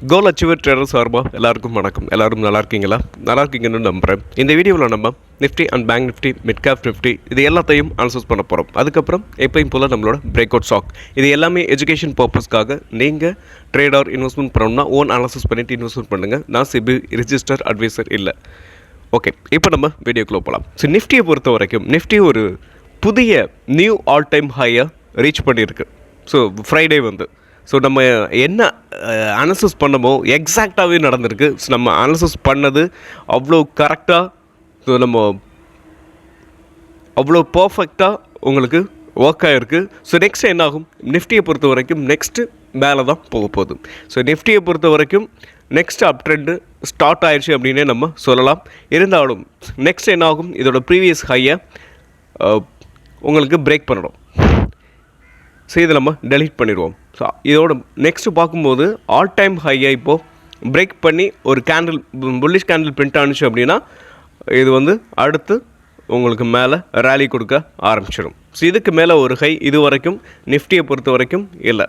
கோல் achiever trader சார்பாக எல்லாருக்கும் வணக்கம். எல்லாரும் நல்லா இருக்கீங்களா நல்லா இருக்கீங்கன்னு நம்புகிறேன் இந்த வீடியோவில் நம்ம Nifty and bank Nifty mid cap Nifty இது எல்லாத்தையும் அனலைஸ் பண்ண போகிறோம் அதுக்கப்புறம் எப்பயும் போல் நம்மளோட பிரேக் அவுட் ஸ்டாக் இது எல்லாமே எஜுகேஷன் பர்பஸ்க்காக நீங்கள் ட்ரேடர் இன்வெஸ்ட்மெண்ட் பண்ணணும்னா ஓன் அனாலிசிஸ் பண்ணிவிட்டு இன்வெஸ்ட்மெண்ட் பண்ணுங்கள் நான் சிபி ரிஜிஸ்டர் அட்வைசர் இல்லை. ஓகே இப்போ நம்ம வீடியோக்குள்ளே போகலாம் ஸோ நிஃப்டியை பொறுத்த வரைக்கும் நிஃப்டி ஒரு புதிய நியூ ஆல் டைம் ஹையை ரீச் பண்ணியிருக்கு. ஸோ ஃப்ரைடே வந்து ஸோ நம்ம என்ன அனலிசிஸ் பண்ணமோ எக்ஸாக்டாகவே நடந்திருக்கு. ஸோ நம்ம அனலிசிஸ் பண்ணது அவ்வளோ கரெக்டாக ஸோ நம்ம அவ்வளோ பர்ஃபெக்டாக உங்களுக்கு ஒர்க் ஆகிருக்கு ஸோ நெக்ஸ்ட் என்ன ஆகும் நிஃப்டியை பொறுத்த வரைக்கும் நெக்ஸ்ட்டு மேலே தான் போக போகுது. ஸோ நிஃப்டியை பொறுத்த வரைக்கும் நெக்ஸ்ட் அப் ட்ரெண்டு ஸ்டார்ட் ஆயிடுச்சு அப்படின்னே நம்ம சொல்லலாம். இருந்தாலும் நெக்ஸ்ட் என்ன ஆகும் இதோட ப்ரீவியஸ் ஹையை உங்களுக்கு பிரேக் பண்ணணும். ஸோ இதை நம்ம டெலீட் பண்ணிடுவோம். ஸோ இதோட நெக்ஸ்ட்டு பார்க்கும்போது ஆல் டைம் ஹையை இப்போது பிரேக் பண்ணி ஒரு கேண்டில் புல்லிஷ் கேண்டில் பிரிண்ட் ஆனிச்சு அப்படின்னா இது வந்து அடுத்து உங்களுக்கு மேலே ரேலி கொடுக்க ஆரம்பிச்சிடும் ஸோ இதுக்கு மேலே ஒரு ஹை இது வரைக்கும் நிஃப்டியை பொறுத்த வரைக்கும் இல்லை.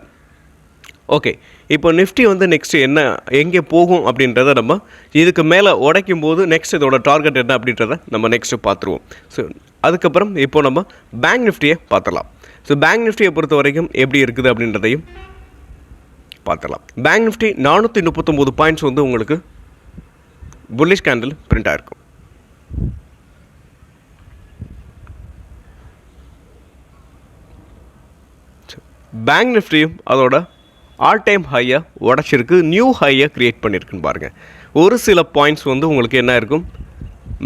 ஓகே இப்போ நிஃப்டி வந்து நெக்ஸ்ட்டு என்ன எங்கே போகும் அப்படின்றத நம்ம இதுக்கு மேலே உடைக்கும் போது நெக்ஸ்ட் இதோட டார்கெட் என்ன அப்படின்றத நம்ம நெக்ஸ்ட்டு பார்த்துருவோம். ஸோ அதுக்கப்புறம் இப்போ நம்ம பேங்க் நிஃப்டியை பார்த்துடலாம். ஸோ பேங்க் நிஃப்டியை பொறுத்த வரைக்கும் எப்படி இருக்குது அப்படின்றதையும் பார்த்துடலாம். பேங்க் நிஃப்டி நானூற்றி முப்பத்தொம்போது பாயிண்ட்ஸ் வந்து உங்களுக்கு புல்லிஷ் கேண்டில் பிரிண்ட் ஆகிருக்கும் பேங்க் நிஃப்டியும் அதோட ஆல் டைம் ஹையை உடச்சிருக்கு. நியூ ஹையை க்ரியேட் பண்ணியிருக்குன்னு பாருங்கள் ஒரு சில பாயிண்ட்ஸ் வந்து உங்களுக்கு என்ன இருக்கும்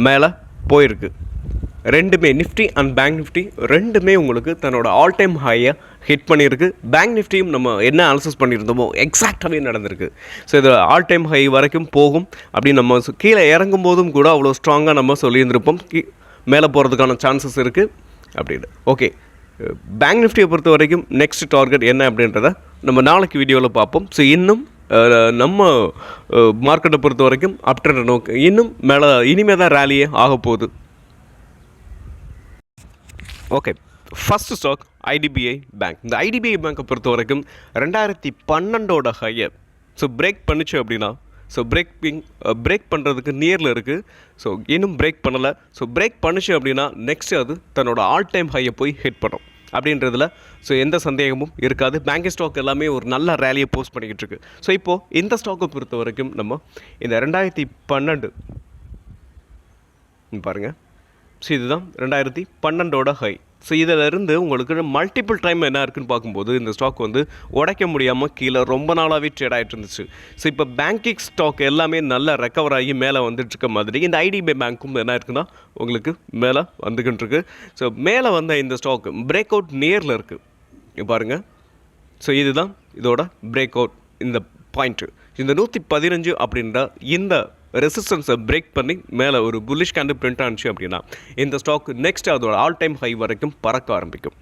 மேலே போயிருக்கு. ரெண்டுமே நிஃப்டி அண்ட் பேங்க் நிஃப்டி ரெண்டுமே உங்களுக்கு தன்னோட ஆல் டைம் ஹையை ஹிட் பண்ணியிருக்கு. பேங்க் நிஃப்டியும் நம்ம என்ன அனலிசிஸ் பண்ணியிருந்தோமோ எக்ஸாக்டாகவே நடந்திருக்கு. ஸோ இது ஆல் டைம் ஹை வரைக்கும் போகும். அப்படின்னு நம்ம கீழே இறங்கும் போதும் கூட அவ்வளோ ஸ்ட்ராங்காக நம்ம சொல்லியிருந்திருப்போம். கீ மேலே போகிறதுக்கான சான்சஸ் இருக்குது அப்படின்னு ஓகே பேங்க் நிஃப்டியை பொறுத்த வரைக்கும் நெக்ஸ்ட் டார்கெட் என்ன அப்படின்றத நம்ம நாளைக்கு வீடியோவில் பார்ப்போம். ஸோ இன்னும் நம்ம மார்க்கெட்டை பொறுத்த வரைக்கும் அப்ட்ரெண்ட் நோக்கு இன்னும் மேலே இனிமே தான் ரேலியே ஆக போகுது okay first stock IDBI bank இந்த ஐடிபிஐ பேங்க்கை பொறுத்த வரைக்கும் ரெண்டாயிரத்தி பன்னெண்டோட ஹையர் ஸோ பிரேக் பண்ணிச்சு அப்படின்னா ஸோ பிரேக்கிங் பிரேக் பண்ணுறதுக்கு நியரில் இருக்குது ஸோ இன்னும் பிரேக் பண்ணலை. ஸோ பிரேக் பண்ணுச்சு அப்படின்னா நெக்ஸ்ட் uh, அது தன்னோட ஆல் டைம் ஹையை போய் ஹிட் பண்ணும். அப்படின்றதுல ஸோ எந்த சந்தேகமும் இருக்காது. பேங்க் ஸ்டாக் எல்லாமே ஒரு நல்ல ரேலியை போஸ்ட் பண்ணிக்கிட்டு இருக்கு. ஸோ இப்போது இந்த ஸ்டாக்கை பொறுத்த வரைக்கும் நம்ம இந்த ரெண்டாயிரத்தி பன்னெண்டு பாருங்கள் ஸோ இதுதான் ரெண்டாயிரத்தி பன்னெண்டோட ஹை ஸோ இதிலிருந்து உங்களுக்கு மல்டிபிள் டைம் என்ன இருக்குன்னு பார்க்கும்போது இந்த ஸ்டாக் வந்து உடைக்க முடியாமல் கீழே ரொம்ப நாளாகவே ட்ரேட் ஆகிட்டு இருந்துச்சு. ஸோ இப்போ பேங்கிங் ஸ்டாக் எல்லாமே நல்லா ரெக்கவர் ஆகி மேலே வந்துட்டு இருக்க மாதிரி இந்த ஐடிபிஐ பேங்க்கும் என்ன இருக்குன்னா உங்களுக்கு மேலே வந்துக்கிட்டு இருக்கு. ஸோ மேலே வந்த இந்த ஸ்டாக் பிரேக் அவுட் நியரில் இருக்குது பாருங்கள் ஸோ இதுதான் இதோட பிரேக் அவுட் இந்த பாயிண்ட்டு இந்த நூற்றி பதினஞ்சு அப்படின்ற இந்த ரெசிஸ்டன்ஸை பிரேக் பண்ணி மேலே ஒரு புல்லிஷ் கேண்டு பிரிண்ட் ஆனிச்சு அப்படின்னா இந்த ஸ்டாக் நெக்ஸ்ட் அதோட ஆல் டைம் ஹை வரைக்கும் பறக்க ஆரம்பிக்கும்.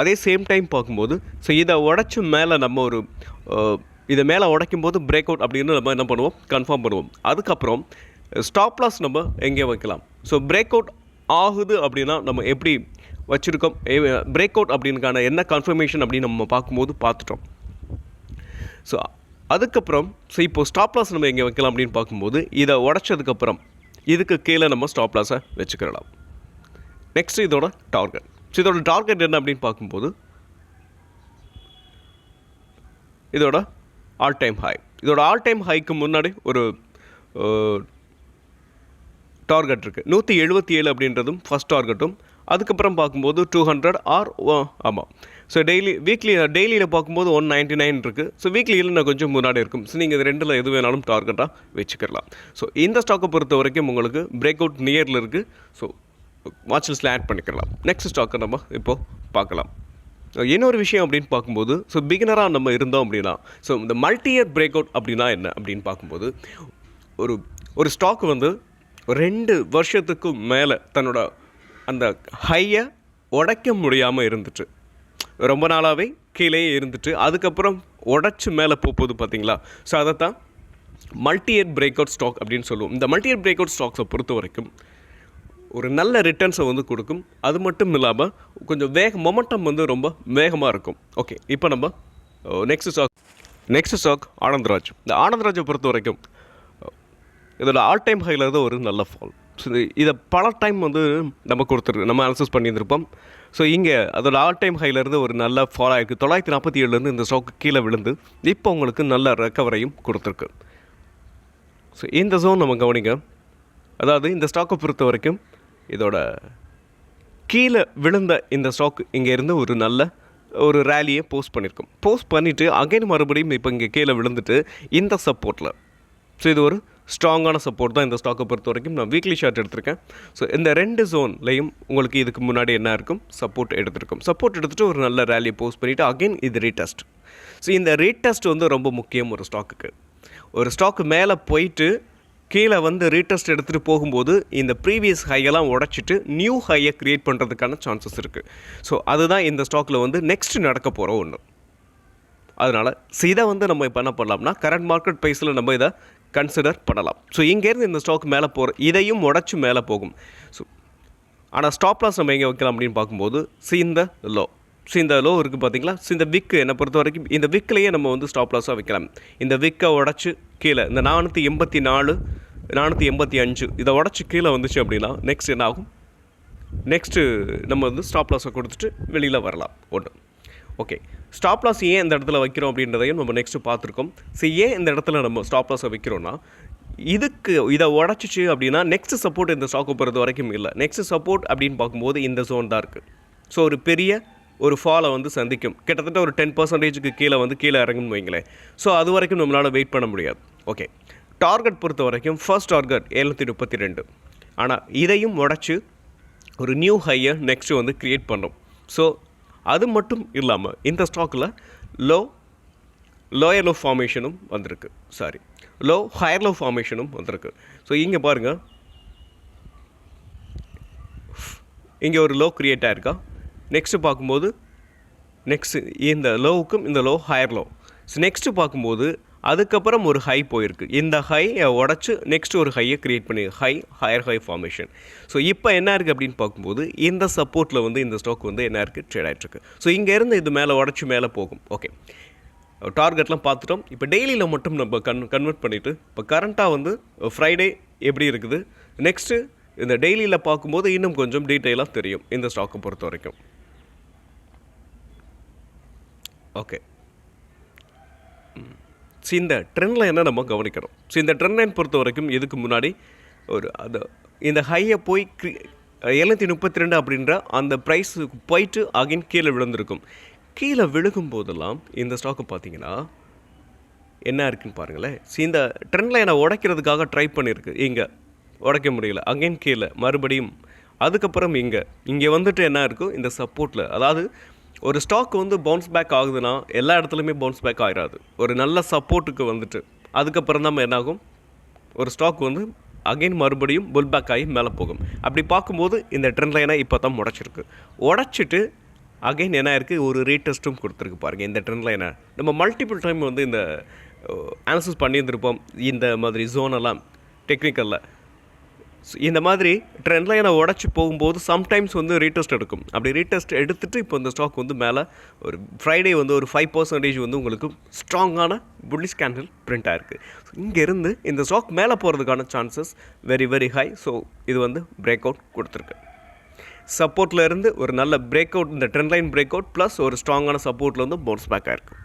அதே சேம் டைம் பார்க்கும்போது ஸோ இதை உடச்சி மேலே நம்ம ஒரு இதை மேலே உடைக்கும் போது பிரேக் அவுட் அப்படின்னு நம்ம என்ன பண்ணுவோம்? கன்ஃபார்ம் பண்ணுவோம். அதுக்கப்புறம் ஸ்டாப் லாஸ் நம்ம எங்கே வைக்கலாம்? ஸோ பிரேக் அவுட் ஆகுது அப்படின்னா நம்ம எப்படி வச்சுருக்கோம்? பிரேக் அவுட் அப்படின்னுக்கான என்ன கன்ஃபர்மேஷன் அப்படின்னு நம்ம பார்க்கும்போது பார்த்துட்டோம். ஸோ அதுக்கப்புறம் ஸோ இப்போ ஸ்டாப் லாஸ் நம்ம எங்கே வைக்கலாம் அப்படின்னு பார்க்கும்போது இதை உடச்சதுக்கப்புறம் இதுக்கு கீழே நம்ம ஸ்டாப் லாஸை வச்சுக்கிடலாம். நெக்ஸ்ட் இதோட டார்கெட் ஸோ இதோட டார்கெட் என்ன அப்படின்னு பார்க்கும்போது இதோட ஆல் டைம் ஹை இதோட ஆல் டைம் ஹைக்கு முன்னாடி ஒரு டார்கெட் இருக்குது நூற்றி எழுபத்தி ஏழு அப்படின்றதும் ஃபஸ்ட் டார்கெட்டும் அதுக்கப்புறம் பார்க்கும்போது டூ ஹண்ட்ரட் ஆர் ஆமாம் ஸோ டெய்லி வீக்லி டெய்லியில் பார்க்கும்போது ஒன் நைன்ட்டி நைன் இருக்குது ஸோ வீக்லியில் நான் கொஞ்சம் முன்னாடி இருக்கும். ஸோ நீங்கள் இது ரெண்டில் எது வேணாலும் டார்கெட்டாக வச்சுக்கலாம். ஸோ இந்த ஸ்டாக்கை பொறுத்த வரைக்கும் உங்களுக்கு பிரேக் அவுட் நியரில் இருக்குது ஸோ வாட்ச் லிஸ்ட்டில் ஆட் பண்ணிக்கலாம். நெக்ஸ்ட் ஸ்டாக்கை நம்ம இப்போது பார்க்கலாம். இன்னொரு விஷயம் அப்படின்னு பார்க்கும்போது ஸோ பிகினராக நம்ம இருந்தோம் அப்படின்னா ஸோ இந்த மல்டி இயர் பிரேக் அவுட் அப்படின்னா என்ன அப்படின்னு பார்க்கும்போது ஒரு ஒரு ஸ்டாக் வந்து ரெண்டு வருஷத்துக்கு மேலே தன்னோட அந்த ஹையை உடைக்க முடியாமல் இருந்துச்சு. ரொம்ப நாளாகவே கீழே இருந்துட்டு அதுக்கப்புறம் உடச்சி மேலே போகுது பார்த்தீங்களா? ஸோ அதை தான் மல்டி பிரேக் அவுட் ஸ்டாக் அப்படின்னு சொல்லுவோம். இந்த மல்டியர் பிரேக் அவுட் ஸ்டாக்ஸை பொறுத்த வரைக்கும் ஒரு நல்ல ரிட்டர்ன்ஸை வந்து கொடுக்கும். அது மட்டும் இல்லாமல் கொஞ்சம் வேக மொமெண்டம் வந்து ரொம்ப வேகமாக இருக்கும். ஓகே இப்போ நம்ம next stock next stock Anandraj. இந்த ஆனந்த்ராஜை பொறுத்த வரைக்கும் uh, இதோட ஆல் டைம் ஹையில் இருந்து ஒரு நல்ல ஃபால் இதை பல டைம் வந்து நம்ம கொடுத்துருக்கு நம்ம அனலைஸ் பண்ணியிருந்திருப்போம். ஸோ இங்கே அதோட ஆல் டைம் ஹைலேருந்து ஒரு நல்ல ஃபாலோ ஆகிருக்கு தொள்ளாயிரத்தி நாற்பத்தி ஏழுலேருந்து இந்த ஸ்டாக்கு கீழே விழுந்து இப்போ உங்களுக்கு நல்ல ரெக்கவரையும் கொடுத்துருக்கு. ஸோ இந்த ஜோன் நம்ம கவனிங்க. அதாவது இந்த ஸ்டாக்கை பொறுத்த வரைக்கும் இதோட கீழே விழுந்த இந்த ஸ்டாக் இங்கே இருந்து ஒரு நல்ல ஒரு ரேலியை போஸ்ட் பண்ணியிருக்கோம் போஸ்ட் பண்ணிவிட்டு அகைன் மறுபடியும் இப்போ இங்கே கீழே விழுந்துட்டு இந்த சப்போர்ட்டில் ஸோ இது ஒரு ஸ்ட்ராங்கான சப்போர்ட் தான் இந்த ஸ்டாக்கை பொறுத்த வரைக்கும் நான் வீக்லி ஷார்ட் எடுத்திருக்கேன். ஸோ இந்த ரெண்டு ஜோன்லையும் உங்களுக்கு இதுக்கு முன்னாடி என்ன இருக்கும்? சப்போர்ட் எடுத்திருக்கும். சப்போர்ட் எடுத்துகிட்டு ஒரு நல்ல ரேலியை போஸ்ட் பண்ணிவிட்டு அகைன் இது ரீடெஸ்ட் ஸோ இந்த ரீடெஸ்ட் வந்து ரொம்ப முக்கியம் ஒரு ஸ்டாக்குக்கு ஒரு ஸ்டாக் மேலே போயிட்டு கீழே வந்து ரீடெஸ்ட் எடுத்துகிட்டு போகும்போது இந்த ப்ரீவியஸ் ஹையெல்லாம் உடச்சிட்டு நியூ ஹையை க்ரியேட் பண்ணுறதுக்கான சான்சஸ் இருக்குது ஸோ அதுதான் இந்த ஸ்டாக்கில் வந்து நெக்ஸ்ட் நடக்க போகிற ஒன்று அதனால் ஸோ இதை வந்து நம்ம இப்போ என்ன பண்ணலாம்னா கரண்ட் மார்க்கெட் ப்ரைஸில் நம்ம இதை கன்சிடர் பண்ணலாம். ஸோ இங்கேருந்து இந்த ஸ்டாக் மேலே போகிற இதையும் உடச்சி மேலே போகும். ஸோ ஆனால் ஸ்டாப் லாஸ் நம்ம எங்கே வைக்கலாம் அப்படின்னு பார்க்கும்போது சி இந்த லோ ஸோ இந்த லோ இருக்குது பார்த்தீங்களா? ஸோ இந்த விக்கு என்னை பொறுத்த வரைக்கும் இந்த விக்கிலேயே நம்ம வந்து ஸ்டாப் லாஸாக வைக்கலாம். இந்த விக்கை உடச்சி கீழே இந்த நானூற்றி எண்பத்தி நாலு நானூற்றி எண்பத்தி அஞ்சு இதை உடச்சி கீழே வந்துச்சு அப்படின்னா நெக்ஸ்ட் என்ன ஆகும்? நெக்ஸ்ட்டு நம்ம வந்து ஸ்டாப் லாஸை கொடுத்துட்டு வெளியில் வரலாம். ஒன்று ஓகே ஸ்டாப் லாஸ் ஏன் இந்த இடத்துல வைக்கிறோம் அப்படின்றதையும் நம்ம நெக்ஸ்ட்டு பார்த்துருக்கோம். ஸோ ஏன் இந்த இடத்துல நம்ம ஸ்டாப் லாஸை வைக்கிறோன்னா இதுக்கு இதை உடச்சிச்சு அப்படின்னா நெக்ஸ்ட் சப்போர்ட் இந்த ஸ்டாக்கு பொறுத்த வரைக்கும் இல்லை. நெக்ஸ்ட் சப்போர்ட் அப்படின்னு பார்க்கும்போது இந்த ஜோன் தான் இருக்குது ஸோ ஒரு பெரிய ஒரு ஃபாலை வந்து சந்திக்கும். கிட்டத்தட்ட ஒரு டென் பர்சன்டேஜுக்கு கீழே வந்து கீழே இறங்குன்னு வைங்களேன். ஸோ அது வரைக்கும் நம்மளால் வெயிட் பண்ண முடியாது. ஓகே டார்கெட் பொறுத்த வரைக்கும் ஃபர்ஸ்ட் டார்கெட் ஏழ்நூற்றி முப்பத்தி ரெண்டு ஆனால் இதையும் உடச்சி ஒரு நியூ ஹையை நெக்ஸ்ட்டு வந்து க்ரியேட் பண்ணும். ஸோ அது மட்டும் இல்லாமல் இந்த ஸ்டாக்கில் லோ லோயர் லோ ஃபார்மேஷனும் வந்திருக்கு. சாரி லோ ஹையர் லோ ஃபார்மேஷனும் வந்திருக்கு. ஸோ இங்கே பாருங்கள் இங்கே ஒரு லோ க்ரியேட் ஆகிருக்கா நெக்ஸ்ட்டு பார்க்கும்போது நெக்ஸ்ட்டு இந்த லோவுக்கும் இந்த low higher low so next பார்க்கும்போது அதுக்கப்புறம் ஒரு ஹை போயிருக்கு. இந்த ஹையை உடச்சி நெக்ஸ்ட் ஒரு ஹையை க்ரியேட் பண்ணி high higher high formation so இப்போ என்ன இருக்குது அப்படின்னு பார்க்கும்போது இந்த சப்போர்ட்டில் வந்து இந்த ஸ்டாக் வந்து என்ன இருக்குது ட்ரேட் ஆகிட்டுருக்கு ஸோ இங்கேருந்து இது மேலே உடச்சி மேலே போகும். ஓகே டார்கெட்லாம் பார்த்துட்டோம். இப்போ டெய்லியில் மட்டும் நம்ம கன் கன்வெர்ட் பண்ணிவிட்டு இப்போ கரண்ட்டாக வந்து ஃப்ரைடே எப்படி இருக்குது? நெக்ஸ்ட்டு இந்த டெய்லியில் பார்க்கும்போது இன்னும் கொஞ்சம் டீட்டெயிலாக தெரியும். இந்த ஸ்டாக்கை பொறுத்த வரைக்கும். ஓகே ஸோ இந்த ட்ரெண்டில் என்ன நம்ம கவனிக்கிறோம் ஸோ இந்த ட்ரெண்ட் லைன் பொறுத்த வரைக்கும் இதுக்கு முன்னாடி ஒரு அது இந்த ஹையை போய் எழுநூற்றி முப்பத்தி ரெண்டு அப்படின்ற அந்த ப்ரைஸுக்கு போயிட்டு அகைன் கீழே விழுந்திருக்கும். கீழே விழுகும் போதெல்லாம் இந்த ஸ்டாக்கு பார்த்தீங்கன்னா என்ன இருக்குன்னு பாருங்களேன். ஸோ இந்த ட்ரெண்ட் லைனை உடைக்கிறதுக்காக ட்ரை பண்ணியிருக்கு. இங்கே உடைக்க முடியல. அகைன் கீழே மறுபடியும் அதுக்கப்புறம் இங்கே. இங்கே வந்துட்டு என்ன இருக்கும்? இந்த சப்போர்ட்டில் அதாவது ஒரு ஸ்டாக் வந்து பவுன்ஸ் பேக் ஆகுதுன்னா எல்லா இடத்துலையுமே பவுன்ஸ் பேக் ஆகிடாது ஒரு நல்ல சப்போர்ட்டுக்கு வந்துட்டு. அதுக்கப்புறம் தான் என்னாகும்? ஒரு ஸ்டாக் வந்து அகைன் மறுபடியும் புல் பேக் ஆகி மேலே போகும். அப்படி பார்க்கும்போது இந்த ட்ரெண்ட் லைனை இப்போ தான் உடச்சிருக்கு உடச்சிட்டு அகைன் என்ன இருக்குது ஒரு ரீடெஸ்ட்டும் கொடுத்துருக்கு பாருங்கள் இந்த ட்ரெண்ட் லைனை நம்ம மல்டிபிள் டைம் வந்து இந்த அனாலிசிஸ் பண்ணியிருந்திருப்போம். இந்த மாதிரி ஜோனெல்லாம் டெக்னிக்கலில் இந்த மாதிரி ட்ரெண்ட் லைனை உடச்சி போகும்போது சம்டைம்ஸ் வந்து ரீடெஸ்ட் எடுக்கும். அப்படி ரீடெஸ்ட் எடுத்துகிட்டு இப்போ இந்த ஸ்டாக் வந்து மேலே ஒரு ஃப்ரைடே வந்து ஒரு ஃபைவ் பர்சன்டேஜ் வந்து உங்களுக்கு ஸ்ட்ராங்கான புல்லிஷ் கேண்டில் பிரிண்ட் ஆயிருக்கு. இங்கேருந்து இந்த ஸ்டாக் மேலே போகிறதுக்கான chances very very high so இது வந்து பிரேக் அவுட் கொடுத்துருக்கு சப்போர்ட்டில் இருந்து ஒரு நல்ல பிரேக் அவுட் இந்த trend line break out plus ஒரு ஸ்ட்ராங்கான சப்போர்ட்டில் வந்து பவுன்ஸ் பேக் ஆகிருக்கு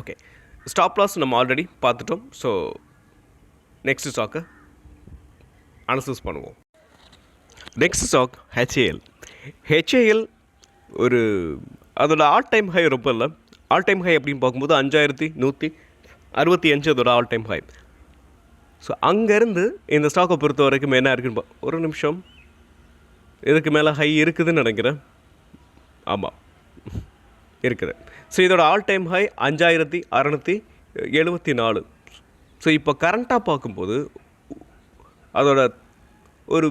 ஓகே ஸ்டாப் லாஸ் நம்ம ஆல்ரெடி பார்த்துட்டோம். ஸோ நெக்ஸ்ட் ஸ்டாக்கு அனலைசிஸ் பண்ணுவோம். நெக்ஸ்ட் ஸ்டாக் ஹெச்ஏஎல் ஹெச்ஏஎல் ஒரு அதோட ஆல் டைம் ஹை ரொம்ப இல்லை. ஆல் டைம் ஹை அப்படின்னு பார்க்கும்போது அஞ்சாயிரத்தி நூற்றி அறுபத்தி அஞ்சு அதோட ஆல் டைம் ஹை ஸோ அங்கேருந்து இந்த ஸ்டாக்கை பொறுத்த வரைக்கும் என்ன இருக்குன்னு ஒரு நிமிஷம். இதுக்கு மேலே ஹை இருக்குதுன்னு நினைக்கிறேன். ஆமாம் இருக்குது. ஸோ இதோட ஆல் டைம் ஹை அஞ்சாயிரத்தி அறநூற்றி எழுபத்தி நாலு. ஸோ இப்போ கரண்ட்டாக பார்க்கும்போது அதோட ஒரு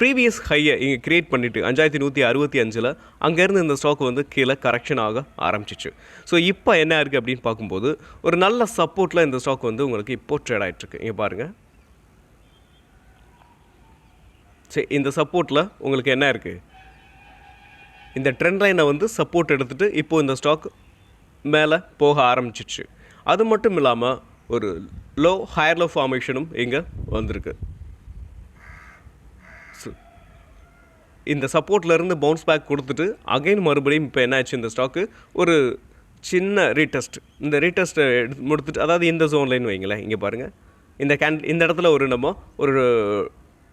ப்ரீவியஸ் ஹையை இங்கே க்ரியேட் பண்ணிவிட்டு அஞ்சாயிரத்தி நூற்றி அறுபத்தி அஞ்சில் அங்கேருந்து இந்த ஸ்டாக் வந்து கீழே கரெக்ஷன் ஆக ஆரம்பிச்சிச்சு. ஸோ இப்போ என்ன இருக்குது அப்படின்னு பார்க்கும்போது ஒரு நல்ல சப்போர்ட்டில் இந்த ஸ்டாக் வந்து உங்களுக்கு இப்போ ட்ரேட் ஆகிட்டுருக்கு இங்கே பாருங்கள் சரி இந்த சப்போர்ட்டில் உங்களுக்கு என்ன இருக்குது இந்த ட்ரெண்ட் லைனை வந்து சப்போர்ட் எடுத்துகிட்டு இப்போது இந்த ஸ்டாக் மேலே போக ஆரம்பிச்சிச்சு. அது மட்டும் இல்லாமல் ஒரு லோ ஹையர் லோ ஃபார்மேஷனும் இங்கே வந்திருக்கு. இந்த சப்போர்ட்லேருந்து பவுன்ஸ் பேக் கொடுத்துட்டு அகைன் மறுபடியும் இப்போ என்ன ஆச்சு இந்த ஸ்டாக்கு ஒரு சின்ன ரீடெஸ்ட் இந்த ரீடெஸ்ட்டை எடுத்து முடித்துட்டு அதாவது இந்த ஜோன்லைன்னு வைங்களேன் இங்கே பாருங்கள் இந்த கேன் இந்த இடத்துல ஒரு நம்ம ஒரு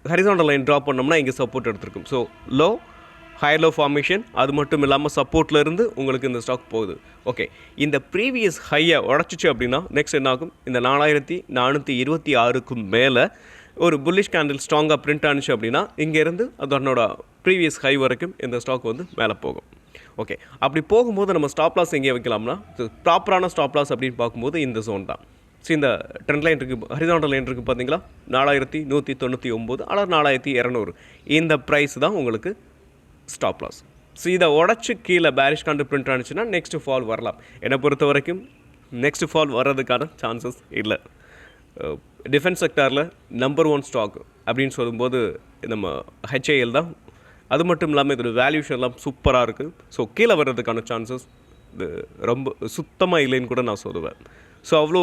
ஹரிசாண்டல் லைன் ட்ராப் பண்ணோம்னா இங்கே support எடுத்திருக்கும். So low higher low formation அது மட்டும் இல்லாமல் சப்போர்ட்ல இருந்து உங்களுக்கு இந்த ஸ்டாக் போகுது. ஓகே இந்த ப்ரீவியஸ் ஹையை உடச்சிச்சு அப்படின்னா நெக்ஸ்ட் என்ன ஆகும் இந்த நாலாயிரத்தி நானூற்றி இருபத்தி ஆறுக்கும் மேலே ஒரு புல்லிஷ் கேண்டில் ஸ்ட்ராங்காக பிரிண்ட் ஆனிச்சு அப்படின்னா இங்கேருந்து அதனோட ப்ரீவியஸ் ஹை வரைக்கும் இந்த ஸ்டாக் வந்து மேலே போகும். ஓகே அப்படி போகும்போது நம்ம ஸ்டாப் லாஸ் எங்கே வைக்கலாம்னா ப்ராப்பரான ஸ்டாப் லாஸ் அப்படின்னு பார்க்கும்போது இந்த ஜோன் தான். ஸோ இந்த ட்ரெண்ட் லைன் இருக்குது ஹரிசாண்டல் லைன் இருக்குது பார்த்தீங்களா? நாலாயிரத்தி நூற்றி தொண்ணூற்றி ஒம்பது அல்லது நாலாயிரத்தி இரநூறு. இந்த ப்ரைஸ் தான் உங்களுக்கு ஸ்டாப் லாஸ் ஸோ இதை உடச்சி கீழே பேரிஷ் காண்டு பிரிண்ட் ஆனிச்சுன்னா நெக்ஸ்ட் ஃபால் வரலாம். என்னை பொறுத்த வரைக்கும் நெக்ஸ்ட் ஃபால் வர்றதுக்கான சான்சஸ் இல்லை. டிஃபென்ஸ் செக்டாரில் நம்பர் ஒன் ஸ்டாக் அப்படின்னு சொல்லும்போது நம்ம ஹெச்ஏஎல் தான் அது மட்டும் இல்லாமல் இதோட வேல்யூஷன்லாம் சூப்பராக இருக்குது ஸோ கீழே வர்றதுக்கான சான்சஸ் இது ரொம்ப சுத்தமாக இல்லைன்னு கூட நான் சொல்லுவேன். ஸோ அவ்வளோ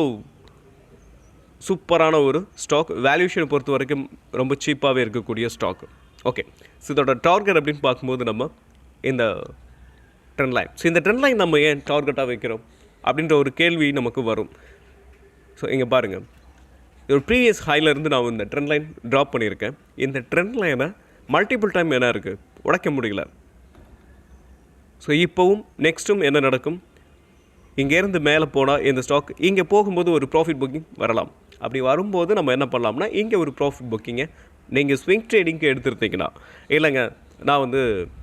சூப்பரான ஒரு ஸ்டாக் வேல்யூஷனை பொறுத்த வரைக்கும் ரொம்ப சீப்பாகவே இருக்கக்கூடிய ஸ்டாக் ஓகே ஸோ இதோட டார்கெட் அப்படின்னு பார்க்கும்போது நம்ம இந்த ட்ரெண்ட் லைன் ஸோ இந்த ட்ரெண்ட் லைன் நம்ம ஏன் டார்கெட்டாக வைக்கிறோம் அப்படின்ற ஒரு கேள்வி நமக்கு வரும். ஸோ இங்கே பாருங்கள் ஒரு ப்ரீவியஸ் ஹைலேருந்து நான் இந்த ட்ரெண்ட் லைன் ட்ராப் பண்ணியிருக்கேன். இந்த ட்ரெண்ட் லைனை மல்டிபிள் டைம் என்ன இருக்குது உடைக்க முடியல. ஸோ இப்போவும் நெக்ஸ்ட்டும் என்ன நடக்கும்? இங்கேருந்து மேலே போனால் இந்த ஸ்டாக் இங்கே போகும்போது ஒரு ப்ராஃபிட் புக்கிங் வரலாம். அப்படி வரும்போது நம்ம என்ன பண்ணலாம்னா இங்கே ஒரு ப்ராஃபிட் புக்கிங்கை நீங்கள் ஸ்விங் ட்ரேடிங்க்கு எடுத்துருந்தீங்கன்னா இல்லைங்க நான் வந்து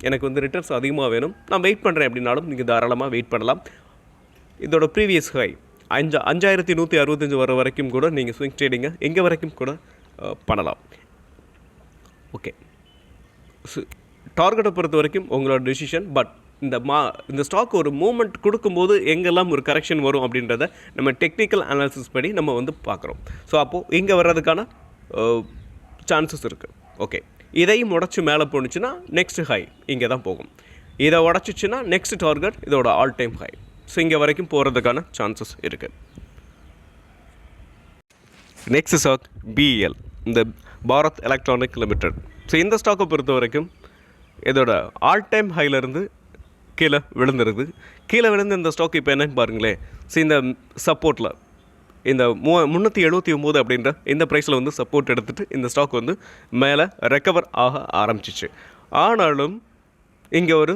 எனக்கு வந்து ரிட்டர்ன்ஸ் அதிகமாக வேணும். நான் வெயிட் பண்ணுறேன் அப்படின்னாலும் நீங்கள் தாராளமாக வெயிட் பண்ணலாம். இதோட ப்ரீவியஸ் ஹை அஞ்சு அஞ்சாயிரத்தி நூற்றி அறுபத்தஞ்சு வர வரைக்கும் கூட நீங்கள் ஸ்விங் ட்ரேடிங்கை எங்கே வரைக்கும் கூட பண்ணலாம். ஓகே டார்கெட்டை பொறுத்த வரைக்கும் உங்களோட டிசிஷன் பட் இந்த மா இந்த ஸ்டாக் ஒரு மூமெண்ட் கொடுக்கும்போது எங்கெல்லாம் ஒரு கரெக்ஷன் வரும் அப்படின்றத நம்ம டெக்னிக்கல் அனாலிசிஸ் படி நம்ம வந்து பார்க்குறோம். ஸோ அப்போது இங்கே வர்றதுக்கான சான்சஸ் இருக்குது ஓகே இதையும் உடச்சி மேலே போணுச்சுன்னா நெக்ஸ்ட் ஹை இங்கே தான் போகும். இதை உடச்சிச்சுன்னா நெக்ஸ்ட் டார்கெட் இதோட ஆல் டைம் ஹை ஸோ இங்கே வரைக்கும் போகிறதுக்கான சான்சஸ் இருக்குது நெக்ஸ்ட் ஸ்டாக் பிஎல் இந்த பாரத் எலக்ட்ரானிக் லிமிடெட் ஸோ இந்த ஸ்டாக்கை பொறுத்த வரைக்கும் இதோட ஆல் டைம் ஹைலேருந்து கீழே விழுந்துருது கீழே விழுந்து இந்த ஸ்டாக் இப்போ என்னன்னு பாருங்களேன். ஸோ இந்த சப்போர்ட்டில் இந்த மூ முந்நூற்றி எழுபத்தி ஒம்பது அப்படின்ற இந்த ப்ரைஸில் வந்து சப்போர்ட் எடுத்துகிட்டு இந்த ஸ்டாக் வந்து மேலே ரெக்கவர் ஆக ஆரம்பிச்சிச்சு. ஆனாலும் இங்கே ஒரு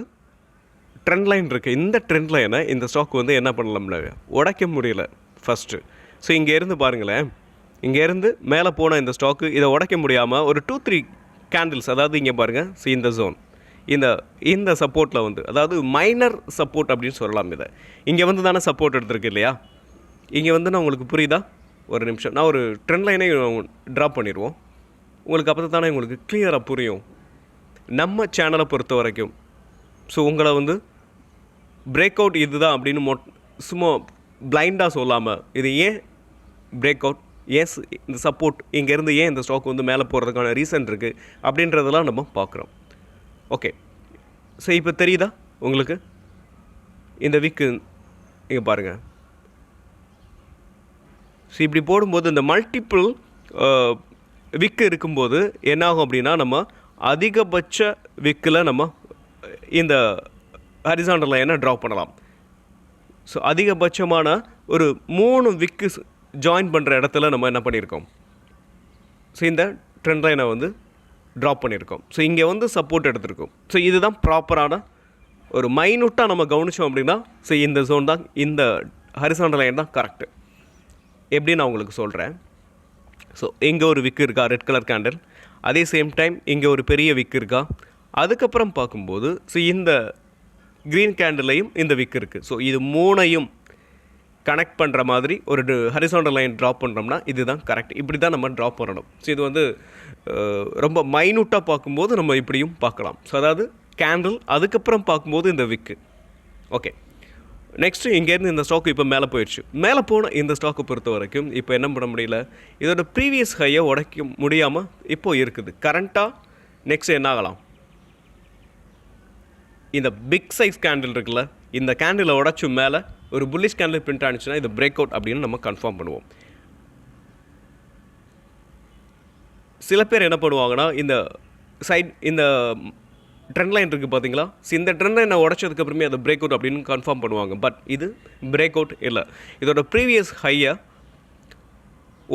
ட்ரெண்ட் லைன் இருக்குது இந்த ட்ரெண்ட் லைனை இந்த ஸ்டாக் வந்து என்ன பண்ணலாம்ல? உடைக்க முடியல ஃபஸ்ட்டு ஸோ இங்கே இருந்து பாருங்களேன். இங்கேருந்து மேலே போன இந்த ஸ்டாக்கு இதை உடைக்க முடியாமல் ஒரு டூ த்ரீ கேண்டில்ஸ் அதாவது இங்கே பாருங்கள் ஸோ இந்த ஜோன் இந்த இந்த சப்போர்ட்டில் வந்து அதாவது மைனர் சப்போர்ட் அப்படின்னு சொல்லலாம் இதை. இங்கே வந்து தானே சப்போர்ட் எடுத்திருக்கு இல்லையா? இங்கே வந்து நான் உங்களுக்கு புரியுதா? ஒரு நிமிஷம். நான் ஒரு ட்ரெண்ட் லைனே ட்ராப் பண்ணிடுவோம். உங்களுக்கு அப்போ தானே உங்களுக்கு கிளியராக புரியும். நம்ம சேனலை பொறுத்த வரைக்கும். ஸோ உங்களை வந்து பிரேக் அவுட் இதுதான் அப்படின்னு மொட் சும்மா பிளைண்டாக சொல்லாமல் இது ஏன் பிரேக் அவுட் ஏன் இந்த சப்போர்ட் இங்கேருந்து ஏன் இந்த ஸ்டாக் வந்து மேலே போகிறதுக்கான ரீசன் இருக்குது அப்படின்றதெல்லாம் நம்ம பார்க்குறோம். ஓகே ஸோ இப்போ தெரியுதா உங்களுக்கு? இந்த வீக்கு இங்கே பாருங்கள் ஸோ இப்படி போடும்போது இந்த மல்டிப்புள் விக்கு இருக்கும்போது என்னாகும் அப்படின்னா நம்ம அதிகபட்ச விக்கில் நம்ம இந்த ஹரிசாண்டல் லைனை ட்ரா பண்ணலாம். ஸோ அதிகபட்சமான ஒரு மூணு விக்கு ஜாயின் பண்ணுற இடத்துல நம்ம என்ன பண்ணியிருக்கோம்? ஸோ இந்த ட்ரெண்ட் லைனை வந்து ட்ராப் பண்ணியிருக்கோம். ஸோ இங்கே வந்து சப்போர்ட் எடுத்திருக்கோம். ஸோ இதுதான் ப்ராப்பரான ஒரு மைனூட்டாக நம்ம கவனித்தோம் அப்படின்னா ஸோ இந்த ஜோன் தான் இந்த ஹரிசாண்டல் லைன் தான் கரெக்டு எப்படி நான் உங்களுக்கு சொல்கிறேன் ஸோ இங்கே ஒரு விக்கு இருக்கா? ரெட் கலர் கேண்டில் அதே சேம் டைம் இங்கே ஒரு பெரிய விக்கு இருக்கா? அதுக்கப்புறம் பார்க்கும்போது ஸோ இந்த க்ரீன் கேண்டிலையும் இந்த விக்கு இருக்குது ஸோ இது மூணையும் கனெக்ட் பண்ணுற மாதிரி ஒரு ஹரிசாண்டல் லைன் ட்ராப் பண்ணுறோம்னா இதுதான் கரெக்ட் இப்படி தான் நம்ம ட்ராப் பண்ணணும். ஸோ இது வந்து ரொம்ப மைனூட்டாக பார்க்கும்போது நம்ம இப்படியும் பார்க்கலாம். ஸோ அதாவது கேண்டில் அதுக்கப்புறம் பார்க்கும்போது இந்த விக்கு ஓகே நெக்ஸ்ட்டு இங்கேருந்து இந்த ஸ்டாக் இப்போ மேலே போயிடுச்சு. மேலே போன இந்த ஸ்டாக்கை பொறுத்த வரைக்கும் இப்போ என்ன பண்ண முடியல? இதோட ப்ரீவியஸ் ஹையை உடைக்க முடியாமல் இப்போது இருக்குது. கரண்ட்டாக நெக்ஸ்ட் என்ன ஆகலாம்? இந்த பிக் சைஸ் கேண்டில் இருக்குல்ல இந்த கேண்டிலை உடச்சும் மேலே ஒரு புல்லிஷ் கேண்டில் பிரிண்ட் ஆனிச்சுன்னா இது பிரேக் அவுட் அப்படின்னு நம்ம கன்ஃபார்ம் பண்ணுவோம். சில பேர் என்ன பண்ணுவாங்கன்னா இந்த சைட் இந்த ட்ரெண்ட் லைன் இருக்குது பார்த்தீங்களா ஸோ இந்த ட்ரெண்ட் லைனை உடச்சதுக்கப்புறமே அதை பிரேக் அவுட் அப்படின்னு கன்ஃபார்ம் பண்ணுவாங்க. பட் இது பிரேக் அவுட் இல்லை. இதோட ப்ரீவியஸ் ஹையை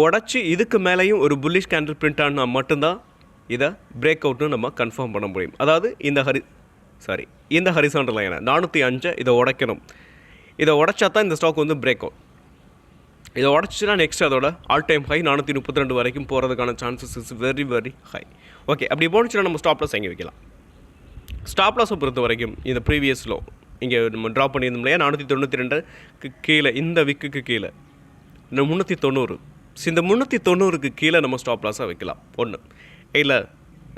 உடச்சி இதுக்கு மேலேயும் ஒரு புல்லிஷ் கேண்டில் பிரிண்ட் ஆனால் மட்டும்தான் இதை பிரேக் அவுட்னு நம்ம கன்ஃபார்ம் பண்ண முடியும். அதாவது இந்த ஹரி சாரி இந்த ஹரிசாண்டல் லைனை நானூற்றி அஞ்சை இதை உடைக்கணும். இதை உடைச்சா தான் இந்த ஸ்டாக் வந்து பிரேக் இதை உடச்சிச்சுன்னா நெக்ஸ்ட் அதோட ஆல் டைம் ஹை நானூற்றி முப்பத்தி ரெண்டு வரைக்கும் போகிறதுக்கான chances is very very high okay அப்படி போணுச்சுன்னா நம்ம ஸ்டாப் லாஸ் எங்கே வைக்கலாம்? ஸ்டாப் லாஸை பொறுத்த வரைக்கும் இந்த ப்ரீவியஸ் லோ இங்கே நம்ம ட்ராப் பண்ணியிருந்தோம் இல்லையா? நானூற்றி தொண்ணூற்றி ரெண்டுக்கு கீழே இந்த விக்குக்கு கீழே. இந்த முந்நூற்றி தொண்ணூறு. இந்த முந்நூற்றி தொண்ணூறுக்கு கீழே நம்ம ஸ்டாப் லாஸாக வைக்கலாம். ஒன்று இல்லை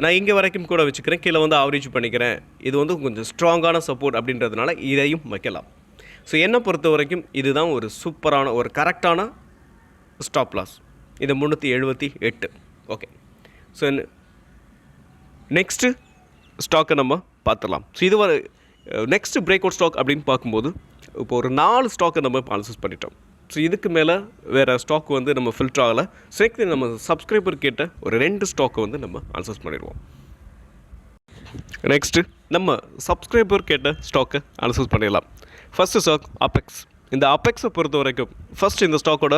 நான் இங்கே வரைக்கும் கூட வச்சுக்கிறேன். கீழே வந்து ஆவரேஜ் பண்ணிக்கிறேன். இது வந்து கொஞ்சம் ஸ்ட்ராங்கான சப்போர்ட் அப்படின்றதுனால இதையும் வைக்கலாம். ஸோ என்னை பொறுத்த வரைக்கும் இதுதான் ஒரு சூப்பரான ஒரு கரெக்டான ஸ்டாப் லாஸ் இது முந்நூற்றி எழுபத்தி எட்டு. ஓகே ஸோ நெக்ஸ்ட்டு ஸ்டாக்கை நம்ம பார்த்துடலாம். ஸோ இது வர நெக்ஸ்ட் பிரேக் அவுட் ஸ்டாக் அப்படின்னு பார்க்கும்போது இப்போ ஒரு நாலு ஸ்டாக்கை நம்ம அனாலிசிஸ் பண்ணிட்டோம். ஸோ இதுக்கு மேலே வேறு ஸ்டாக் வந்து நம்ம ஃபில்டர் ஆகலை. சேர்த்து நம்ம சப்ஸ்கிரைபர் கேட்ட ஒரு ரெண்டு ஸ்டாக்கை வந்து நம்ம அனாலிசிஸ் பண்ணிடுவோம். நெக்ஸ்ட்டு நம்ம சப்ஸ்கிரைபர் கேட்ட ஸ்டாக்கை அனாலிசிஸ் பண்ணிடலாம். ஃபஸ்ட்டு ஸ்டாக் அபெக்ஸ் இந்த அபெக்ஸை பொறுத்த வரைக்கும் ஃபஸ்ட் இந்த ஸ்டாக்கோட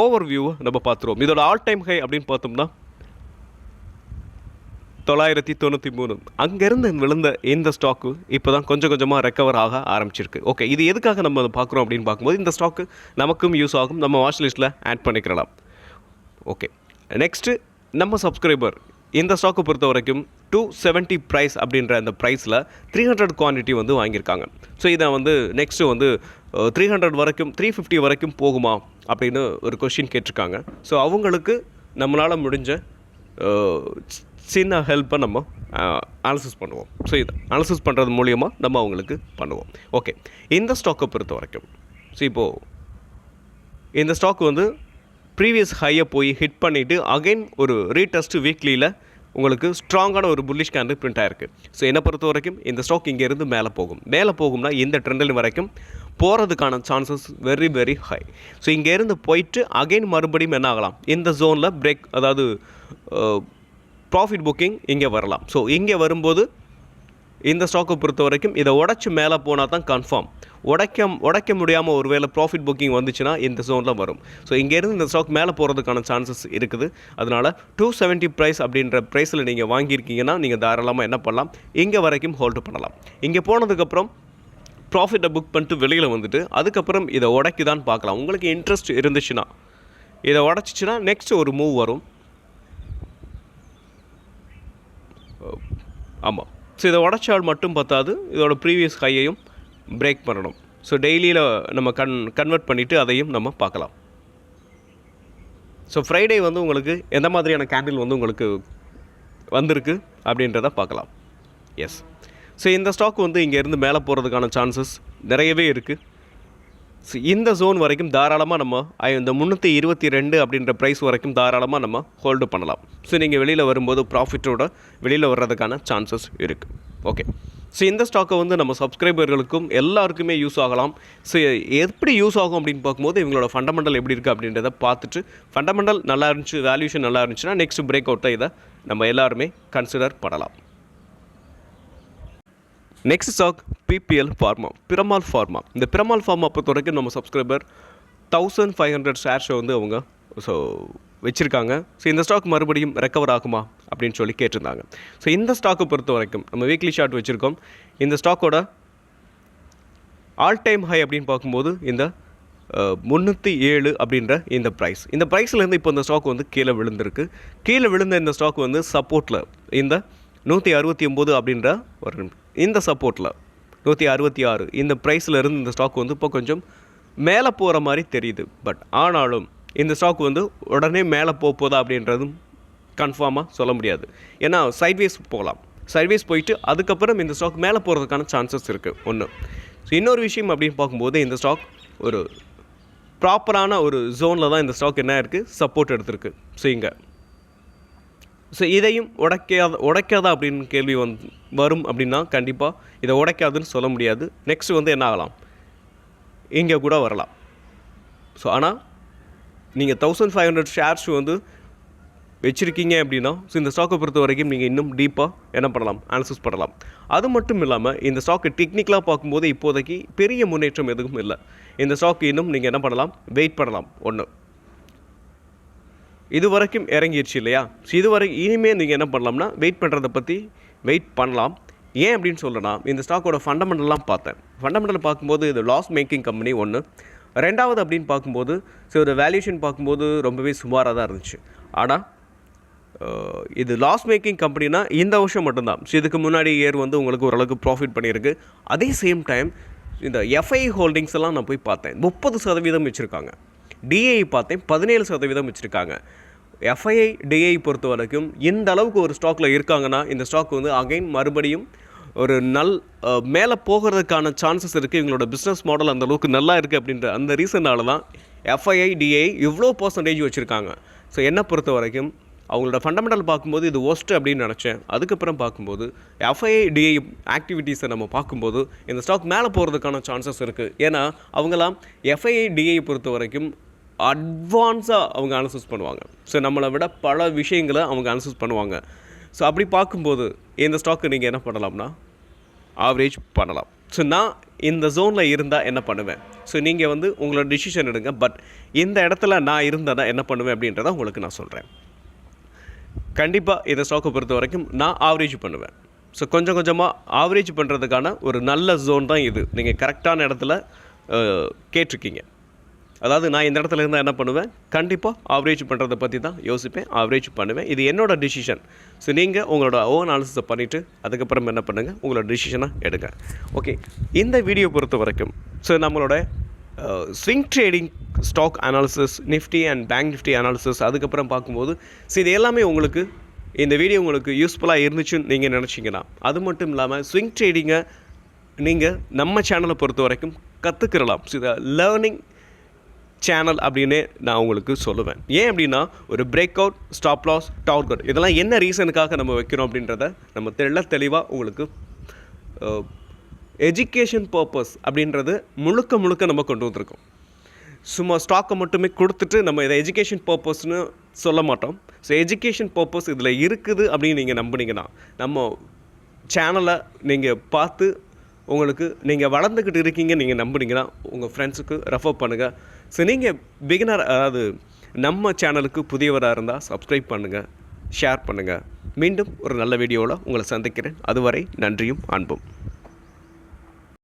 ஓவர் வியூவை நம்ம பார்த்துருவோம். இதோட ஆல் டைம் ஹை அப்படின்னு பார்த்தோம்னா தொள்ளாயிரத்தி தொண்ணூற்றி மூணு. அங்கேருந்து விழுந்த இந்த ஸ்டாக்கு இப்போ தான் கொஞ்சம் கொஞ்சமாக ரெக்கவர் ஆக ஆரம்பிச்சிருக்கு. ஓகே இது எதுக்காக நம்ம அதை பார்க்குறோம் அப்படின்னு பார்க்கும்போது இந்த ஸ்டாக்கு நமக்கும் யூஸ் ஆகும். நம்ம வாட்ச் லிஸ்ட்டில் ஆட் பண்ணிக்கலாம். ஓகே நெக்ஸ்ட்டு நம்ம சப்ஸ்கிரைபர் இந்த ஸ்டாக்கை பொறுத்த வரைக்கும் டூ செவன்ட்டி ப்ரைஸ் அப்படின்ற அந்த ப்ரைஸில் த்ரீ ஹண்ட்ரட் குவான்டிட்டி வந்து வாங்கியிருக்காங்க. ஸோ இதை வந்து நெக்ஸ்ட்டு வந்து த்ரீ ஹண்ட்ரட் வரைக்கும் த்ரீ ஃபிஃப்டி வரைக்கும் போகுமா அப்படின்னு ஒரு கொஷின் கேட்டிருக்காங்க. ஸோ அவங்களுக்கு நம்மளால் முடிஞ்ச சி- சின்ன ஹெல்ப்பை நம்ம அனாலிசிஸ் பண்ணுவோம். ஸோ இது அனாலிசிஸ் பண்ணுறது மூலியமாக நம்ம அவங்களுக்கு பண்ணுவோம். ஓகே இந்த ஸ்டாக்கை பொறுத்த வரைக்கும் ஸோ இப்போது இந்த ஸ்டாக் வந்து ப்ரீவியஸ் ஹையை போய் ஹிட் பண்ணிவிட்டு அகைன் ஒரு ரீடெஸ்ட் வீக்லியில் உங்களுக்கு ஸ்ட்ராங்கான ஒரு புல்லிஷ் கேண்டில் பிரிண்ட் ஆயிருக்கு. ஸோ என்னை பொறுத்த வரைக்கும் இந்த ஸ்டாக் இங்கேருந்து மேலே போகும். மேலே போகும்னா இந்த ட்ரெண்டில் வரைக்கும் போகிறதுக்கான chances very very high so இங்கேருந்து போயிட்டு அகைன் மறுபடியும் என்ன ஆகலாம்? இந்த ஜோனில் பிரேக் அதாவது ப்ராஃபிட் புக்கிங் இங்கே வரலாம். ஸோ இங்கே வரும்போது இந்த ஸ்டாக்கை பொறுத்த வரைக்கும் இதை உடச்சி மேலே போனால் தான் கன்ஃபார்ம் உடைக்க உடைக்க முடியாமல் ஒரு வேளை ப்ராஃபிட் புக்கிங் வந்துச்சுன்னா இந்த ஜோனில் வரும். ஸோ இங்கேருந்து இந்த ஸ்டாக் மேலே போகிறதுக்கான சான்சஸ் இருக்குது. அதனால் டூ செவன்ட்டி ப்ரைஸ் அப்படின்ற ப்ரைஸில் நீங்கள் வாங்கியிருக்கீங்கன்னா நீங்கள் தாராளமாக என்ன பண்ணலாம்? இங்கே வரைக்கும் ஹோல்டு பண்ணலாம். இங்கே போனதுக்கப்புறம் ப்ராஃபிட்டை புக் பண்ணிட்டு வெளியில் வந்துட்டு அதுக்கப்புறம் இதை உடைக்குதான்னு பார்க்கலாம். உங்களுக்கு இன்ட்ரெஸ்ட் இருந்துச்சுன்னா இதை உடச்சிச்சின்னா நெக்ஸ்ட் ஒரு மூவ் வரும். ஆமாம் ஸோ இதை உடச்சால் மட்டும் பத்தாது. இதோட ப்ரீவியஸ் ஹையையும் பிரேக் பண்ணணும். ஸோ டெய்லியில் நம்ம கன் கன்வெர்ட் பண்ணிவிட்டு அதையும் நம்ம பார்க்கலாம். ஸோ ஃப்ரைடே வந்து உங்களுக்கு எந்த மாதிரியான கேண்டில் வந்து உங்களுக்கு வந்திருக்கு அப்படின்றத பார்க்கலாம். எஸ் ஸோ இந்த ஸ்டாக் வந்து இங்கேருந்து மேலே போகிறதுக்கான சான்சஸ் நிறையவே இருக்குது ஸோ இந்த ஜோன் வரைக்கும் தாராளமாக நம்ம ஐ- இந்த முந்நூற்றி இருபத்தி ரெண்டு அப்படின்ற ப்ரைஸ் வரைக்கும் தாராளமாக நம்ம ஹோல்டு பண்ணலாம். ஸோ நீங்கள் வெளியில் வரும்போது ப்ராஃபிட்டோட வெளியில் வர்றதுக்கான சான்சஸ் இருக்குது ஓகே ஸோ இந்த ஸ்டாக்கை வந்து நம்ம சப்ஸ்கிரைபர்களுக்கும் எல்லாருக்குமே யூஸ் ஆகலாம். ஸோ எப்படி யூஸ் ஆகும் அப்படின்னு பார்க்கும்போது இவங்களோட ஃபண்டமெண்டல் எப்படி இருக்குது அப்படின்றத பார்த்துட்டு ஃபண்டமெண்டல் நல்லா இருந்துச்சு வேல்யூஷன் நல்லா இருந்துச்சுன்னா நெக்ஸ்ட் பிரேக் அவுட்டை இதை நம்ம எல்லாருமே கன்சிடர் பண்ணலாம். Next stock PPL pharma Piramal pharma இந்த பிரமால் ஃபார்மா பொறுத்த வரைக்கும் நம்ம சப்ஸ்கிரைபர் தௌசண்ட் ஃபைவ் ஹண்ட்ரட் ஷேர்ஸை வந்து அவங்க ஸோ வச்சுருக்காங்க. ஸோ இந்த ஸ்டாக் மறுபடியும் ரெக்கவர் ஆகுமா? அப்படின்னு சொல்லி கேட்டிருந்தாங்க. ஸோ இந்த ஸ்டாக்கை பொறுத்த வரைக்கும் நம்ம வீக்லி ஷார்ட் வச்சுருக்கோம். இந்த ஸ்டாக்கோட ஆல் டைம் ஹை அப்படின்னு பார்க்கும்போது இந்த முந்நூற்றி ஏழு அப்படின்ற இந்த ப்ரைஸ் இந்த ப்ரைஸ்லேருந்து இப்போ இந்த ஸ்டாக் வந்து கீழே விழுந்திருக்கு. கீழே விழுந்த இந்த ஸ்டாக் வந்து சப்போர்ட்டில் இந்த நூற்றி அறுபத்தி ஒம்பது அப்படின்ற ஒரு இந்த சப்போர்ட்டில் நூற்றி அறுபத்தி ஆறு. இந்த ப்ரைஸில் இருந்து இந்த ஸ்டாக் வந்து இப்போ கொஞ்சம் மேலே போகிற மாதிரி தெரியுது. பட் ஆனாலும் இந்த ஸ்டாக் வந்து உடனே மேலே போக போதா அப்படின்றதும் கன்ஃபார்மாக சொல்ல முடியாது. ஏன்னா சைட்வேஸ் போகலாம். சைட்வேஸ் போயிட்டு அதுக்கப்புறம் இந்த ஸ்டாக் மேலே போகிறதுக்கான சான்சஸ் இருக்குது ஒன்று ஸோ இன்னொரு விஷயம் அப்படின்னு பார்க்கும்போது இந்த ஸ்டாக் ஒரு ப்ராப்பரான ஒரு ஜோனில் தான் இந்த ஸ்டாக் என்ன இருக்குது சப்போர்ட் எடுத்திருக்கு. ஸோ இங்கே. ஸோ இதையும் உடைக்காத உடைக்காதா அப்படின்னு கேள்வி வந் வரும் அப்படின்னா கண்டிப்பாக இதை உடைக்காதுன்னு சொல்ல முடியாது. நெக்ஸ்ட் வந்து என்ன ஆகலாம்? இங்கே கூட வரலாம். ஸோ ஆனால் நீங்கள் தௌசண்ட் ஃபைவ் ஹண்ட்ரட் ஷேர்ஸ் வந்து வச்சுருக்கீங்க அப்படின்னா ஸோ இந்த ஸ்டாக்கை பொறுத்த வரைக்கும் நீங்கள் இன்னும் டீப்பாக என்ன பண்ணலாம் அனாலிசிஸ் பண்ணலாம். அது மட்டும் இல்லாமல் இந்த ஸ்டாக்கை டெக்னிக்கலாக பார்க்கும்போது இப்போதைக்கு பெரிய முன்னேற்றம் எதுவும் இல்லை. இந்த ஸ்டாக் இன்னும் நீங்கள் என்ன பண்ணலாம் வெயிட் பண்ணலாம். ஒன்று இது வரைக்கும் இறங்கிடுச்சு இல்லையா? ஸோ இது இனிமேல் நீங்கள் என்ன பண்ணலாம்னா வெயிட் பண்ணுறதை பற்றி வெயிட் பண்ணலாம். ஏன் அப்படின்னு சொல்லலாம் இந்த ஸ்டாக்கோட ஃபண்டமெண்டல்லாம் பார்த்தேன். ஃபண்டமெண்டல் பார்க்கும்போது இது லாஸ் மேக்கிங் கம்பெனி ஒன்று ரெண்டாவது அப்படின்னு பார்க்கும்போது ஸோ ஒரு வேல்யூஷன் பார்க்கும்போது ரொம்பவே சுமாராக தான் இருந்துச்சு. ஆனால் இது லாஸ் மேக்கிங் கம்பெனினா இந்த வருஷம் மட்டும்தான். ஸோ இதுக்கு முன்னாடி இயர் வந்து உங்களுக்கு ஓரளவுக்கு ப்ராஃபிட் பண்ணியிருக்கு. அதே சேம் டைம் இந்த எஃப்ஐ ஹோல்டிங்ஸ் எல்லாம் நான் போய் பார்த்தேன். முப்பது சதவீதம் வச்சுருக்காங்க. டிஐ பார்த்தேன் பதினேழு சதவீதம் வச்சுருக்காங்க. எஃப்ஐஐ டிஐ பொறுத்த வரைக்கும் இந்த அளவுக்கு ஒரு ஸ்டாக்கில் இருக்காங்கன்னா இந்த ஸ்டாக் வந்து அகைன் மறுபடியும் ஒரு நல் மேலே போகிறதுக்கான சான்சஸ் இருக்குது இவங்களோட பிஸ்னஸ் மாடல் அந்த அளவுக்கு நல்லா இருக்குது அப்படின்ற அந்த ரீசனால தான் எஃப்ஐஐ டிஐ இவ்வளோ பர்சன்டேஜ் வச்சுருக்காங்க. ஸோ என்னை பொறுத்த வரைக்கும் அவங்களோட ஃபண்டமெண்டல் பார்க்கும்போது இது ஒஸ்ட் அப்படின்னு நினச்சேன். அதுக்கப்புறம் பார்க்கும்போது எஃப்ஐஐ டிஐ ஆக்டிவிட்டீஸை நம்ம பார்க்கும்போது இந்த ஸ்டாக் மேலே போகிறதுக்கான சான்சஸ் இருக்குது ஏன்னா அவங்களாம் எஃப்ஐஐ டிஐ பொறுத்த வரைக்கும் அட்வான்ஸாக அவங்க அனலைசிஸ் பண்ணுவாங்க. ஸோ நம்மளை விட பல விஷயங்களை அவங்க அனலைசிஸ் பண்ணுவாங்க. ஸோ அப்படி பார்க்கும்போது இந்த ஸ்டாக்கு நீங்கள் என்ன பண்ணலாம்னா ஆவரேஜ் பண்ணலாம். ஸோ நான் இந்த ஜோனில் இருந்தால் என்ன பண்ணுவேன்? ஸோ நீங்கள் வந்து உங்களோட டிசிஷன் எடுங்க. பட் இந்த இடத்துல நான் இருந்தேன்னா என்ன பண்ணுவேன் அப்படின்றத உங்களுக்கு நான் சொல்கிறேன் கண்டிப்பாக இந்த ஸ்டாக்கை பொறுத்த வரைக்கும் நான் ஆவரேஜ் பண்ணுவேன். ஸோ கொஞ்சம் கொஞ்சமாக ஆவரேஜ் பண்ணுறதுக்கான ஒரு நல்ல ஜோன் தான் இது. நீங்கள் கரெக்டான இடத்துல கேட்டிருக்கீங்க. அதாவது நான் இந்த இடத்துல இருந்தால் என்ன பண்ணுவேன்? கண்டிப்பாக ஆவரேஜ் பண்ணுறதை பற்றி தான் யோசிப்பேன் ஆவரேஜ் பண்ணுவேன். இது என்னோட டிசிஷன் ஸோ நீங்கள் உங்களோட ஓன் அனாலிசிஸை பண்ணிவிட்டு அதுக்கப்புறம் என்ன பண்ணுங்கள் உங்களோட டிசிஷனாக எடுங்க. ஓகே இந்த வீடியோ பொறுத்த வரைக்கும் ஸோ நம்மளோட swing trading stock analysis Nifty and bank Nifty analysis அதுக்கப்புறம் பார்க்கும்போது ஸோ இது எல்லாமே உங்களுக்கு இந்த வீடியோ உங்களுக்கு யூஸ்ஃபுல்லாக இருந்துச்சுன்னு நீங்கள் நினச்சிங்கன்னா அது மட்டும் இல்லாமல் ஸ்விங் ட்ரேடிங்கை நீங்கள் நம்ம சேனலை பொறுத்த வரைக்கும் கற்றுக்கிறலாம் ஸோ இதை லேர்னிங் சேனல் அப்படின்னு நான் உங்களுக்கு சொல்லுவேன். ஏன் அப்படின்னா ஒரு break out stop loss target இதெல்லாம் என்ன ரீசனுக்காக நம்ம வைக்கிறோம் அப்படின்றத நம்ம தெள்ள தெளிவாக உங்களுக்கு எஜுகேஷன் பர்பஸ் அப்படின்றது முழுக்க முழுக்க நம்ம கொண்டு வந்திருக்கோம். சும்மா ஸ்டாக்கை மட்டுமே கொடுத்துட்டு நம்ம இதை எஜுகேஷன் பர்பஸ்னு சொல்ல மாட்டோம். ஸோ எஜுகேஷன் பர்பஸ் இதில் இருக்குது அப்படின்னு நீங்கள் நம்புனீங்கன்னா நம்ம சேனலை நீங்கள் பார்த்து உங்களுக்கு நீங்கள் வளர்ந்துக்கிட்டு இருக்கீங்க நீங்கள் நம்புனீங்கன்னா உங்கள் ஃப்ரெண்ட்ஸுக்கு ரெஃபர் பண்ணுங்கள் ஸோ நீங்கள் பிகினர் அதாவது நம்ம சேனலுக்கு புதியவராக இருந்தால் சப்ஸ்கிரைப் பண்ணுங்கள் ஷேர் பண்ணுங்கள் மீண்டும் ஒரு நல்ல வீடியோவில் உங்களை சந்திக்கிறேன். அதுவரை நன்றியும் அன்பும்.